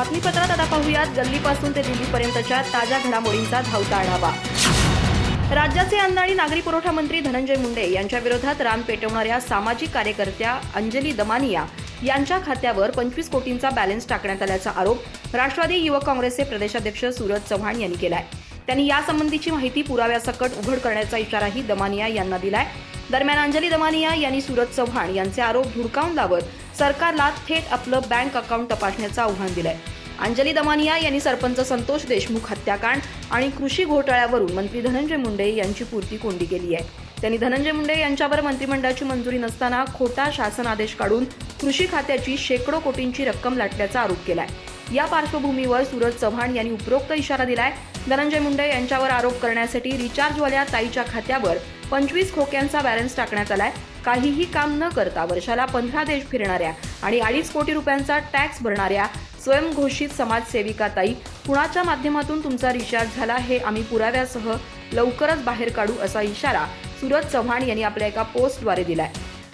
बातमीपत्रात आता पाहूयात. गल्लीपासून ते दिल्लीपर्यंतच्या ताज्या घडामोडींचा धावता आढावा. राज्याचे अन्न आणि नागरी पुरवठा मंत्री धनंजय मुंडे यांच्या विरोधात रान पेटवणाऱ्या सामाजिक कार्यकर्त्या अंजली दमानिया यांच्या खात्यावर पंचवीस कोटींचा बॅलन्स टाकण्यात आल्याचा आरोप राष्ट्रवादी युवक काँग्रेसचे प्रदेशाध्यक्ष सूरज चव्हाण यांनी केलाय. त्यांनी यासंबंधीची माहिती पुराव्यासकट उघड करण्याचा इशाराही दमानिया यांना दिलाय. दरम्यान अंजली दमानिया यांनी सूरज चव्हाण यांचे आरोप धुडकावून लावत सरकारला थेट आपलं बँक अकाउंट तपासण्याचं आव्हान दिलंय. अंजली दमानिया यांनी सरपंच संतोष देशमुख हत्याकांड आणि कृषी घोटाळ्यावरून मंत्री धनंजय मुंडे यांची पूर्ती कोंडी केली आहे. त्यांनी धनंजय मुंडे यांच्यावर मंत्रिमंडळाची मंजुरी नसताना खोटा शासन आदेश काढून कृषी खात्याची शेकडो कोटींची रक्कम लाटल्याचा आरोप केलाय. या पार्श्वभूमीवर सूरज चव्हाण यांनी उपरोक्त इशारा दिलाय. धनंजय मुंडे यांच्यावर आरोप करण्यासाठी रिचार्जवाल्या ताईच्या खात्यावर पंचवीस खोक्यांचा बॅलन्स टाकण्यात आलाय. काहीही काम न करता वर्षाला पंधरा देश फिरणाऱ्या आणि अडीच कोटी रुपयांचा टॅक्स भरणाऱ्या स्वयंघोषित समाजसेविका ताई कुणाच्या माध्यमातून तुमचा रिचार्ज झाला हे आम्ही पुराव्यासह लवकरच बाहेर काढू असा इशारा सूरज चव्हाण यांनी आपल्या एका पोस्टद्वारे दिलाय.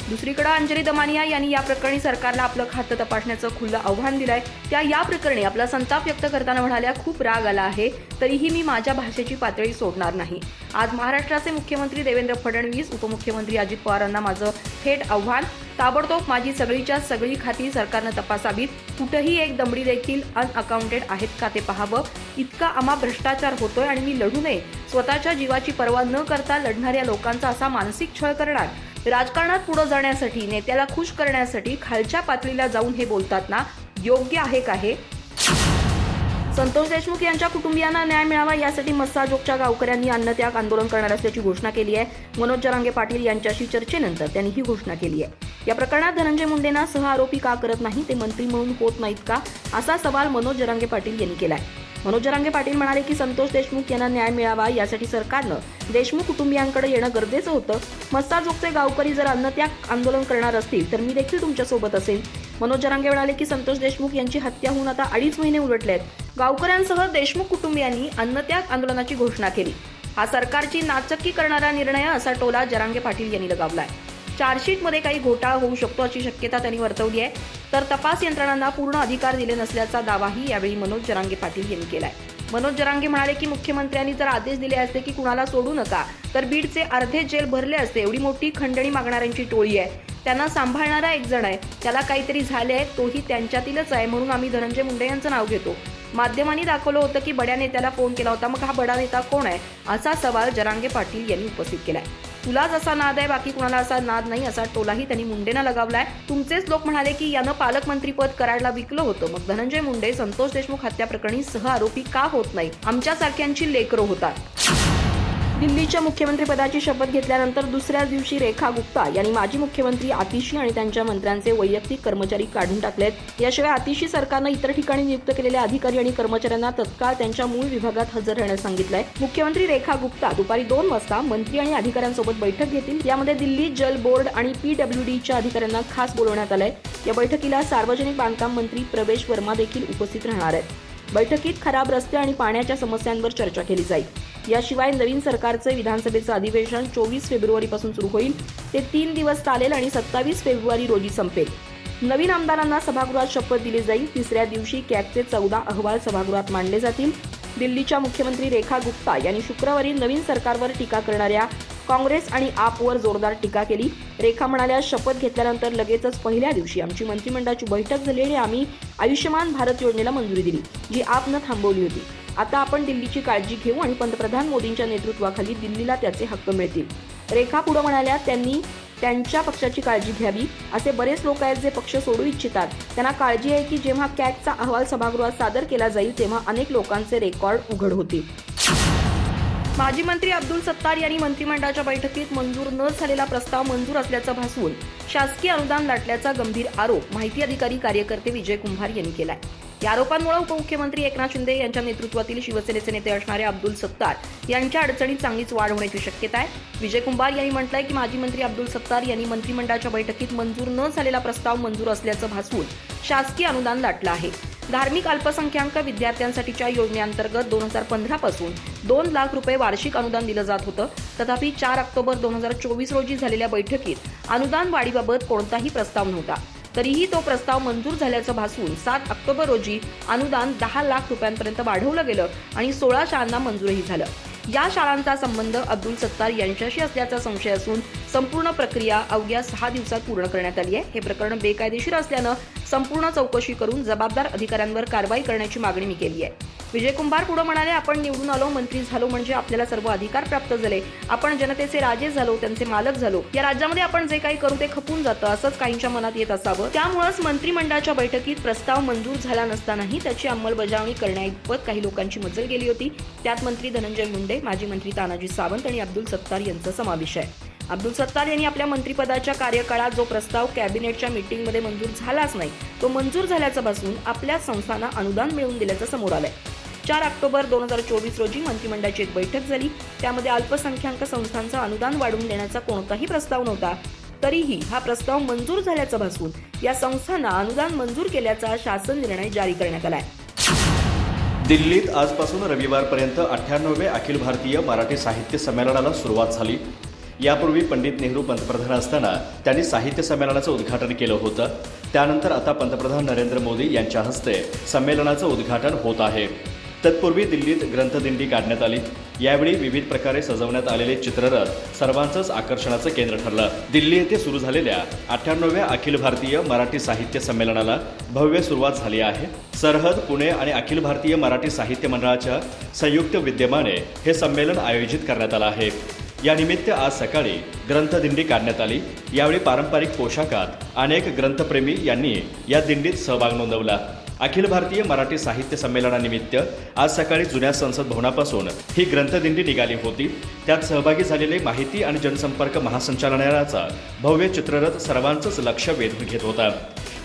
दुसरीकडे अंजली दमानिया यांनी या प्रकरणी सरकारला आपलं खातं तपासण्याचं खुलं आव्हान दिलंय. त्या या प्रकरणी आपला संताप व्यक्त करताना म्हणाल्या खूप राग आला आहे. तरीही मी माझ्या भाषेची पातळी सोडणार नाही. आज महाराष्ट्राचे मुख्यमंत्री देवेंद्र फडणवीस उपमुख्यमंत्री अजित पवारांना माझं थेट आव्हान. ताबडतोब माझी सगळीच्या सगळी खाती सरकारनं तपासावीत. कुठंही एक दमडी देखील अनअकाउंटेड आहेत का ते पाहावं? इतका आम्हा भ्रष्टाचार होतोय आणि मी लढू नये. स्वतःच्या जीवाची पर्वा न करता लढणाऱ्या लोकांचा असा मानसिक छळ करणार. राजकारणात पुढे जाण्यासाठी नेत्याला खुश करण्यासाठी खालच्या पातळीला जाऊन हे बोलतात ना योग्य आहे का हे? संतोष देशमुख यांच्या कुटुंबियांना न्याय मिळावा यासाठी मस्साजोगच्या गावकऱ्यांनी अन्नत्याग आंदोलन करणार असल्याची घोषणा केली आहे. मनोज जरांगे पाटील यांच्याशी चर्चेनंतर त्यांनी ही घोषणा केली आहे. या प्रकरणात धनंजय मुंडेंना सह आरोपी का करत नाही ते मंत्री म्हणून होत नाहीत का? असा सवाल मनोज जरांगे पाटील यांनी केला आहे मनोज जरांगे पाटील म्हणाले की संतोष देशमुख यांना न्याय मिळावा यासाठी सरकारनं देशमुख कुटुंबियांकडे येणं गरजेचं होतं. मस्ताजोगचे गावकरी जर अन्नत्याग आंदोलन करणार असतील तर मी देखील तुमच्यासोबत असेल मनोज जरांगे म्हणाले की संतोष देशमुख यांची हत्या होऊन आता अडीच महिने उलटले आहेत गावकऱ्यांसह देशमुख कुटुंबियांनी अन्नत्याग आंदोलनाची घोषणा केली. हा सरकारची नाचक्की करणारा निर्णय असा टोला जरांगे पाटील यांनी लगावला आहे चार्जशीटमध्ये काही घोटाळा होऊ शकतो अशी शक्यता त्यांनी वर्तवली आहे. तर तपास यंत्रणांना पूर्ण अधिकार दिले नसल्याचा दावाही यावेळी मनोज जरांगे पाटील यांनी केलाय. मनोज जरांगे म्हणाले की मुख्यमंत्र्यांनी जर आदेश दिले असते की कुणाला सोडू नका तर बीडचे अर्धे जेल भरले असते एवढी मोठी खंडणी मागणाऱ्यांची टोळी आहे. त्यांना सांभाळणारा एक जण आहे. त्याला काहीतरी झाले आहे तोही त्यांच्यातीलच आहे म्हणून आम्ही धनंजय मुंडे यांचं नाव घेतो. माध्यमांनी दाखवलं होतं की बड्या नेत्याला फोन केला होता मग हा बडा नेता कोण आहे? असा सवाल जरांगे पाटील यांनी उपस्थित केला आहे तुलाच असा नाद आहे बाकी कुणाला असा नाद नाही असा टोलाही त्यांनी मुंडेना लगावलाय. तुमचेच लोक म्हणाले की यानं पालकमंत्रीपद करायला विकलं होतं. मग धनंजय मुंडे संतोष देशमुख हत्या प्रकरणी सह आरोपी का होत नाही आमच्यासारख्यांची लेकरं होतात. दिल्लीच्या मुख्यमंत्रीपदाची शपथ घेतल्यानंतर दुसऱ्याच दिवशी रेखा गुप्ता यांनी माजी मुख्यमंत्री आतिशी आणि त्यांच्या मंत्र्यांचे वैयक्तिक कर्मचारी काढून टाकलेत. याशिवाय आतिशी सरकारनं इतर ठिकाणी नियुक्त केलेल्या अधिकारी आणि कर्मचाऱ्यांना तत्काळ त्यांच्या मूळ विभागात हजर राहण्यास सांगितलंय. मुख्यमंत्री रेखा गुप्ता दुपारी दोन वाजता मंत्री आणि अधिकाऱ्यांसोबत बैठक घेतील. यामध्ये दिल्ली जल बोर्ड आणि पीडब्ल्यूडीच्या अधिकाऱ्यांना खास बोलवण्यात आलंय. या बैठकीला सार्वजनिक बांधकाम मंत्री प्रवेश वर्मा देखील उपस्थित राहणार आहेत. बैठकीत खराब रस्ते आणि पाण्याच्या समस्यांवर चर्चा केली जाईल. याशिवाय नवीन सरकारचे विधानसभेचं अधिवेशन चोवीस फेब्रुवारीपासून सुरू होईल. ते तीन दिवस चालेल आणि सत्तावीस फेब्रुवारी रोजी संपेल. नवीन आमदारांना सभागृहात शपथ दिली जाईल. तिसऱ्या दिवशी कॅगचे चौदा अहवाल सभागृहात मांडले जातील. दिल्लीच्या मुख्यमंत्री रेखा गुप्ता यांनी शुक्रवारी नवीन सरकारवर टीका करणाऱ्या काँग्रेस आणि आपवर जोरदार टीका केली. रेखा म्हणाल्या शपथ घेतल्यानंतर लगेचच पहिल्या दिवशी आमची मंत्रिमंडळाची बैठक झाली आणि आम्ही आयुष्यमान भारत योजनेला मंजुरी दिली जी आपनं थांबवली होती. आता आपण दिल्लीची काळजी घेऊ आणि पंतप्रधान मोदींच्या नेतृत्वाखाली दिल्लीला त्याचे हक्क मिळतील. रेखा पुढे म्हणाल्या त्यांनी त्यांच्या पक्षाची काळजी घ्यावी. असे बरेच लोक आहेत जे पक्ष सोडू इच्छितात. त्यांना काळजी आहे की जेव्हा कॅगचा अहवाल सभागृहात सादर केला जाईल तेव्हा अनेक लोकांचे रेकॉर्ड उघड होतील. माजी मंत्री अब्दुल सत्तार यांनी मंत्रिमंडळाच्या बैठकीत मंजूर न झालेला प्रस्ताव मंजूर असल्याचं भासवून शासकीय अनुदान लाटल्याचा गंभीर आरोप माहिती अधिकारी कार्यकर्ते विजय कुंभार यांनी केलाय. या आरोपांमुळे उपमुख्यमंत्री एकनाथ शिंदे यांच्या नेतृत्वातील शिवसेनेचे नेते असणारे अब्दुल सत्तार यांच्या अडचणीत चांगलीच वाढ होण्याची शक्यता आहे. विजय कुंभार यांनी म्हटलंय की माजी मंत्री अब्दुल सत्तार यांनी मंत्रिमंडळाच्या बैठकीत मंजूर न झालेला प्रस्ताव मंजूर असल्याचं भासवून शासकीय अनुदान लाटलं आहे. धार्मिक अल्पसंख्याक विद्यार्थ्यांसाठीच्या योजनेअंतर्गत दोन हजार पंधरापासून दोन लाख रुपये वार्षिक अनुदान दिलं जात होतं. तथापि चार ऑक्टोबर दोन हजार चोवीस रोजी झालेल्या बैठकीत अनुदान वाढीबाबत कोणताही प्रस्ताव नव्हता. तरीही तो प्रस्ताव मंजूर झाल्याचं भासून सात ऑक्टोबर रोजी अनुदान दहा लाख रुपयांपर्यंत वाढवलं गेलं आणि सोळा शाळांना मंजूरही झालं. या शाळांचा संबंध अब्दुल सत्तार यांच्याशी असल्याचा संशय असून संपूर्ण प्रक्रिया अवघ्या सहा दिवसात पूर्ण करण्यात आली आहे. हे प्रकरण बेकायदेशीर असल्यानं संपूर्ण चौकशी करून जबाबदार अधिकाऱ्यांवर कारवाई करण्याची मागणी मी केली आहे. विजय कुंभार पुढे म्हणाले आपण निवडून आलो मंत्री झालो म्हणजे आपल्याला सर्व अधिकार प्राप्त झाले. आपण जनतेचे राजे झालो त्यांचे मालक झालो. या राज्यामध्ये आपण जे काही करू ते खपून जातं असंच काहींच्या मनात येत असावं. त्यामुळेच मंत्रिमंडळाच्या बैठकीत प्रस्ताव मंजूर झाला नसतानाही त्याची अंमलबजावणी करण्याइतपत काही लोकांची मजल गेली होती. त्यात मंत्री धनंजय मुंडे माजी मंत्री तानाजी सावंत आणि अब्दुल सत्तार यांचा समावेश आहे. अब्दुल सत्तार यांनी आपल्या मंत्रिपदाच्या कार्यकाळात जो प्रस्ताव कॅबिनेटच्या मीटिंगमध्ये मंजूर झालाच नाही तो मंजूर झाल्याचं भासून आपल्या संस्थांना अनुदान मिळवून दिल्याचं समोर आलंय. चार ऑक्टोबर दोन हजार चोवीस रोजी मंत्रिमंडळाची एक बैठक झाली. त्यामध्ये अल्पसंख्याक संस्थांचं अनुदान वाढवून देण्याचा कोणताही प्रस्ताव नव्हता. तरीही हा प्रस्ताव मंजूर झाल्याचं भासून या संस्थांना अनुदान मंजूर केल्याचा शासन निर्णय जारी करण्यात आलाय. दिल्लीत आजपासून रविवारपर्यंत अठ्ठ्याण्णवे अखिल भारतीय मराठी साहित्य संमेलनाला सुरुवात झाली. यापूर्वी पंडित नेहरू पंतप्रधान असताना त्यांनी साहित्य संमेलनाचं उद्घाटन केलं होतं. त्यानंतर आता पंतप्रधान नरेंद्र मोदी यांच्या हस्ते संमेलनाचं उद्घाटन होत आहे. तत्पूर्वी दिल्लीत ग्रंथदिंडी काढण्यात आली. यावेळी विविध प्रकारे सजवण्यात आलेले चित्ररथ सर्वांचंच आकर्षणाचं केंद्र ठरलं. दिल्ली येथे सुरू झालेल्या अठ्ठ्याण्णव्या अखिल भारतीय मराठी साहित्य संमेलनाला भव्य सुरुवात झाली आहे. सरहद पुणे आणि अखिल भारतीय मराठी साहित्य मंडळाच्या संयुक्त विद्यमाने हे संमेलन आयोजित करण्यात आलं आहे. यानिमित्त आज सकाळी ग्रंथदिंडी काढण्यात आली. यावेळी पारंपरिक पोशाखात अनेक ग्रंथप्रेमी यांनी या दिंडीत सहभाग नोंदवला. अखिल भारतीय मराठी साहित्य संमेलनानिमित्त आज सकाळी जुन्या संसद भवनापासून ही ग्रंथदिंडी निघाली होती. त्यात सहभागी झालेले माहिती आणि जनसंपर्क महासंचालनालयाचा भव्य चित्ररथ सर्वांचंच लक्ष वेधून घेत होता.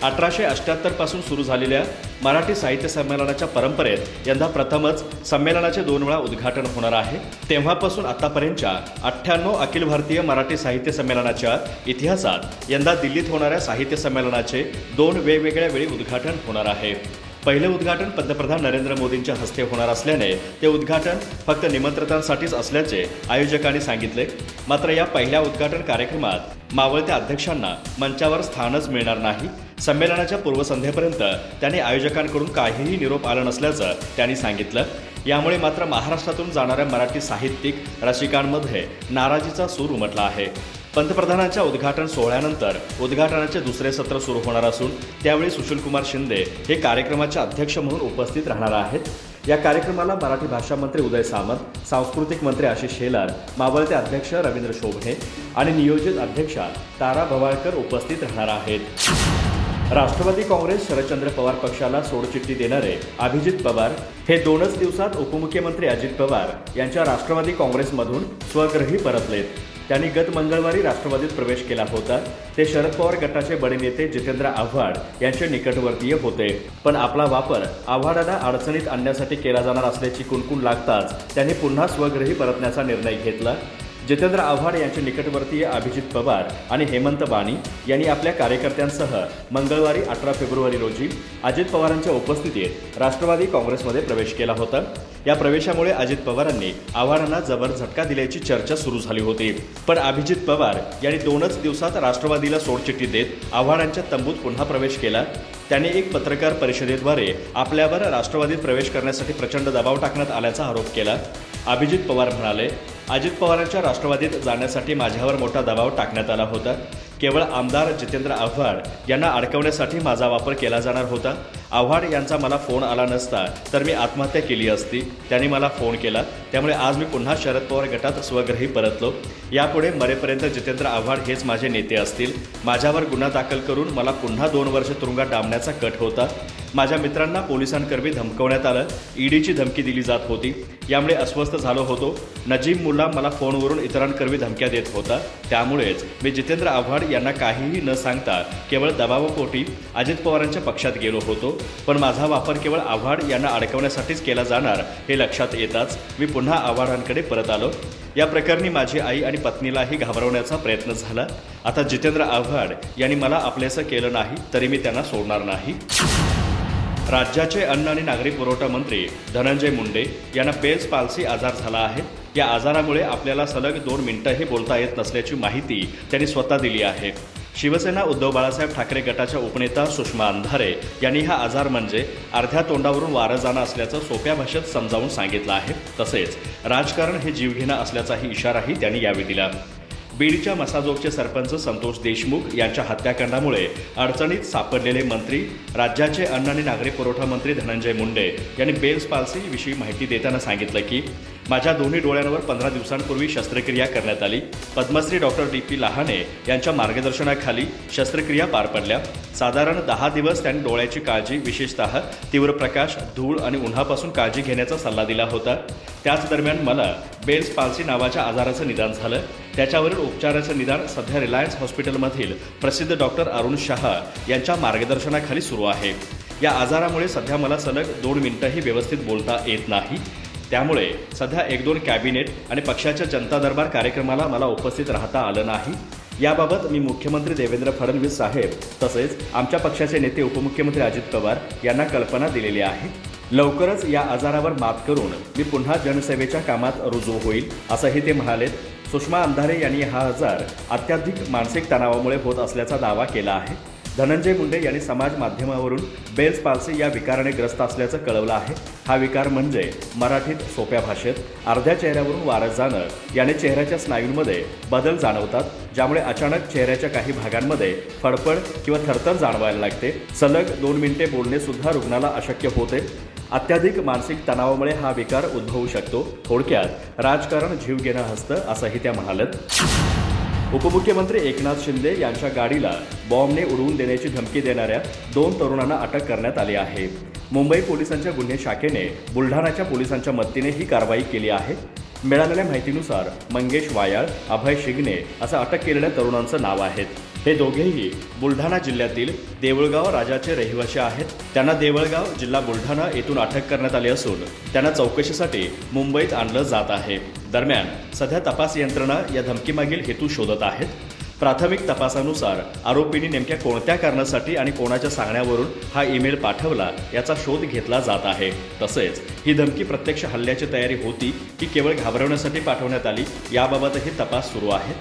अठराशे अठ्याहत्तरपासून सुरू झालेल्या मराठी साहित्य संमेलनाच्या परंपरेत यंदा प्रथमच संमेलनाचे दोन वेळा उद्घाटन होणार आहे. तेव्हापासून आतापर्यंतच्या अठ्ठ्याण्णव अखिल भारतीय मराठी साहित्य संमेलनाच्या इतिहासात यंदा दिल्लीत होणाऱ्या साहित्य संमेलनाचे दोन वेगवेगळ्या वेळी उद्घाटन होणार आहे. पहिले उद्घाटन पंतप्रधान नरेंद्र मोदींच्या हस्ते होणार असल्याने ते उद्घाटन फक्त निमंत्रितांसाठीच असल्याचे आयोजकांनी सांगितले. मात्र या पहिल्या उद्घाटन कार्यक्रमात मावळत्या अध्यक्षांना मंचावर स्थानच मिळणार नाही. संमेलनाच्या पूर्वसंध्येपर्यंत त्यांनी आयोजकांकडून काहीही निरोप आला नसल्याचं त्यांनी सांगितलं. यामुळे मात्र महाराष्ट्रातून जाणाऱ्या मराठी साहित्यिक रसिकांमध्ये नाराजीचा सूर उमटला आहे. पंतप्रधानांच्या उद्घाटन सोहळ्यानंतर उद्घाटनाचे दुसरे सत्र सुरू होणार असून त्यावेळी सुशीलकुमार शिंदे हे कार्यक्रमाचे अध्यक्ष म्हणून उपस्थित राहणार आहेत. या कार्यक्रमाला मराठी भाषा मंत्री उदय सामंत सांस्कृतिक मंत्री आशिष शेलार मावळते अध्यक्ष रवींद्र शोभणे आणि नियोजित अध्यक्षा तारा भवाळकर उपस्थित राहणार आहेत. राष्ट्रवादी काँग्रेस शरदचंद्र पवार पक्षाला सोडचिठ्ठी देणारे अभिजित पवार हे दोनच दिवसात उपमुख्यमंत्री अजित पवार यांच्या राष्ट्रवादी काँग्रेसमधून स्वग्रही परतलेत. त्यांनी गत मंगळवारी राष्ट्रवादीत प्रवेश केला होता. ते शरद पवार गटाचे बडे नेते जितेंद्र आव्हाड यांचे निकटवर्तीय होते. पण आपला वापर आव्हाडांना अडचणीत आणण्यासाठी केला जाणार असल्याची कुणकुण लागताच त्यांनी पुन्हा स्वगृही परतण्याचा निर्णय घेतला. जितेंद्र आव्हाड यांचे निकटवर्तीय अभिजित पवार आणि हेमंत बाणी यांनी आपल्या कार्यकर्त्यांसह मंगळवारी अठरा फेब्रुवारी रोजी अजित पवारांच्या उपस्थितीत राष्ट्रवादी काँग्रेसमध्ये प्रवेश केला होता. या प्रवेशामुळे अजित पवारांनी आव्हाडांना जबर झटका दिल्याची चर्चा सुरू झाली होती. पण अभिजित पवार यांनी दोनच दिवसात राष्ट्रवादीला सोडचिठ्ठी देत आव्हाडांच्या तंबूत पुन्हा प्रवेश केला. त्याने एक पत्रकार परिषदेद्वारे आपल्यावर राष्ट्रवादीत प्रवेश करण्यासाठी प्रचंड दबाव टाकण्यात आल्याचा आरोप केला. अभिजित पवार म्हणाले अजित पवारांच्या राष्ट्रवादीत जाण्यासाठी माझ्यावर मोठा दबाव टाकण्यात आला होता. केवळ आमदार जितेंद्र आव्हाड यांना अडकवण्यासाठी माझा वापर केला जाणार होता. आव्हाड यांचा मला फोन आला नसता तर मी आत्महत्या केली असती. त्यांनी मला फोन केला. त्यामुळे आज मी पुन्हा शरद पवार गटात स्वग्रही परतलो. यापुढे मरेपर्यंत जितेंद्र आव्हाड हेच माझे नेते असतील. माझ्यावर गुन्हा दाखल करून मला पुन्हा दोन वर्ष तुरुंगात डांबण्याचा कट होता. माझ्या मित्रांना पोलिसांकरवी धमकवण्यात आलं. ईडीची धमकी दिली जात होती. यामुळे अस्वस्थ झालो होतो. नजीब मुल्ला मला फोनवरून इतरांकरवी धमक्या देत होता. त्यामुळेच मी जितेंद्र आव्हाड यांना काहीही न सांगता केवळ दबावापोटी अजित पवारांच्या पक्षात गेलो होतो. पण माझा वापर केवळ आव्हाड यांना अडकवण्यासाठीच केला जाणार हे लक्षात येताच मी पुन्हा आव्हाडांकडे परत आलो. या प्रकरणी माझी आई आणि पत्नीलाही घाबरवण्याचा प्रयत्न झाला. आता जितेंद्र आव्हाड यांनी मला आपलेसं केलं नाही तरी मी त्यांना सोडणार नाही. राज्याचे अन्न आणि नागरी पुरवठा मंत्री धनंजय मुंडे यांना पेल्स पाल्सी आजार झाला आहे. या आजारामुळे आपल्याला सलग दोन मिनिटंही बोलता येत नसल्याची माहिती त्यांनी स्वतः दिली आहे. शिवसेना उद्धव बाळासाहेब ठाकरे गटाच्या उपनेता सुषमा अंधारे यांनी हा आजार म्हणजे अर्ध्या तोंडावरून वारं जाणं असल्याचं सोप्या भाषेत समजावून सांगितलं आहे. तसेच राजकारण हे जीवघेणा असल्याचाही इशाराही त्यांनी यावेळी दिला. बीडच्या मसाजोगचे सरपंच संतोष देशमुख यांच्या हत्याकांडामुळे अडचणीत सापडलेले मंत्री राज्याचे अन्न आणि नागरी पुरवठा मंत्री धनंजय मुंडे यांनी बेल्स पाल्सीविषयी माहिती देताना सांगितलं की माझ्या दोन्ही डोळ्यांवर पंधरा दिवसांपूर्वी शस्त्रक्रिया करण्यात आली. Padmashri doctor D P Lahane यांच्या मार्गदर्शनाखाली शस्त्रक्रिया पार पडल्या. साधारण दहा दिवस त्यांनी डोळ्याची काळजी विशेषतः तीव्र प्रकाश धूळ आणि उन्हापासून काळजी घेण्याचा सल्ला दिला होता. त्याच दरम्यान मला बेल्स पाल्सी नावाच्या आजाराचं निदान झालं. त्याच्यावरील उपचाराचं निदान सध्या रिलायन्स हॉस्पिटलमधील प्रसिद्ध डॉक्टर अरुण शहा यांच्या मार्गदर्शनाखाली सुरू आहे. या आजारामुळे सध्या मला सलग दोन मिनिटंही व्यवस्थित बोलता येत नाही. त्यामुळे सध्या एक दोन कॅबिनेट आणि पक्षाच्या जनता दरबार कार्यक्रमाला मला उपस्थित राहता आलं नाही. याबाबत मी मुख्यमंत्री देवेंद्र फडणवीस साहेब तसेच आमच्या पक्षाचे नेते उपमुख्यमंत्री अजित पवार यांना कल्पना दिलेली आहे. लवकरच या आजारावर मात करून मी पुन्हा जनसेवेच्या कामात रुजू होईल असंही ते म्हणालेत. सुषमा अंधारे यांनी हा आजार अत्याधिक मानसिक तणावामुळे होत असल्याचा दावा केला आहे. धनंजय मुंडे यांनी समाज माध्यमावरून बेल्स पालसे या विकाराने ग्रस्त असल्याचं कळवलं आहे. हा विकार म्हणजे मराठीत सोप्या भाषेत अर्ध्या चेहऱ्यावरून वारं जाणं याने चेहऱ्याच्या स्नायूंमध्ये बदल जाणवतात ज्यामुळे अचानक चेहऱ्याच्या काही भागांमध्ये फडफड किंवा थरथर जाणवायला लागते. सलग दोन मिनिटे बोलणे सुद्धा रुग्णाला अशक्य होते. अत्याधिक मानसिक तणावामुळे हा विकार उद्भवू शकतो. थोडक्यात राजकारण जीव घेणं हसतं असंही त्या म्हणालत उपमुख्यमंत्री एकनाथ शिंदे यांच्या गाडीला बॉम्बने उडवून देण्याची धमकी देणाऱ्या दोन तरुणांना अटक करण्यात आली आहे. मुंबई पोलिसांच्या गुन्हे शाखेने बुलढाणाच्या पोलिसांच्या मदतीने ही कारवाई केली आहे. मिळालेल्या माहितीनुसार मंगेश वायाळ अभय शिगणे असं अटक केलेल्या तरुणांचं नाव आहेत. हे दोघेही बुलढाणा जिल्ह्यातील देवळगाव राजाचे रहिवासी आहेत. त्यांना देवळगाव जिल्हा बुलढाणा येथून अटक करण्यात आली असून त्यांना चौकशीसाठी मुंबईत आणलं जात आहे. दरम्यान सध्या तपास यंत्रणा या धमकीमागील हेतू शोधत आहेत. प्राथमिक तपासानुसार आरोपींनी नेमक्या कोणत्या कारणासाठी आणि कोणाच्या सांगण्यावरून हा ईमेल पाठवला याचा शोध घेतला जात आहे. तसेच ही धमकी प्रत्यक्ष हल्ल्याची तयारी होती की केवळ घाबरवण्यासाठी पाठवण्यात आली याबाबतही तपास सुरू आहे.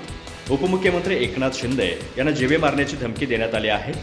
उपमुख्यमंत्री एकनाथ शिंदे यांना जिवे मारण्याची धमकी देण्यात आली आहे.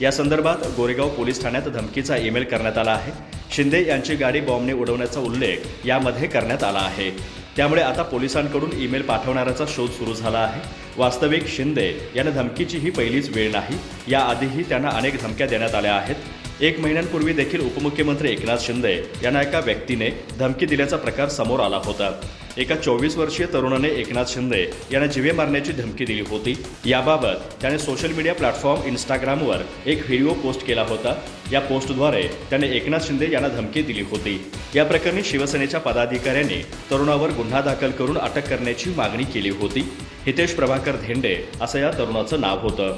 या संदर्भात गोरेगाव पोलीस ठाण्यात धमकीचा ईमेल करण्यात आला आहे. शिंदे यांची गाडी बॉम्बने उडवण्याचा उल्लेख यामध्ये करण्यात आला आहे. त्यामुळे आता पोलिसांकडून ईमेल पाठवणाऱ्याचा शोध सुरू झाला आहे. वास्तविक शिंदे यांना धमकीची ही पहिलीच वेळ नाही. याआधीही त्यांना अनेक धमक्या देण्यात आल्या आहेत. एक महिन्यांपूर्वी देखील उपमुख्यमंत्री एकनाथ शिंदे यांना एका व्यक्तीने धमकी दिल्याचा प्रकार समोर आला होता. एका चोवीस वर्षीय तरुणाने एकनाथ शिंदे यांना जिवे मारण्याची धमकी दिली होती. याबाबत त्याने सोशल मीडिया प्लॅटफॉर्म इंस्टाग्रामवर एक व्हिडिओ पोस्ट केला होता. या पोस्टद्वारे त्याने एकनाथ शिंदे यांना धमकी दिली होती. या प्रकरणी शिवसेनेच्या पदाधिकाऱ्यांनी तरुणावर गुन्हा दाखल करून अटक करण्याची मागणी केली होती. हितेश प्रभाकर धेंडे असं या तरुणाचं नाव होतं.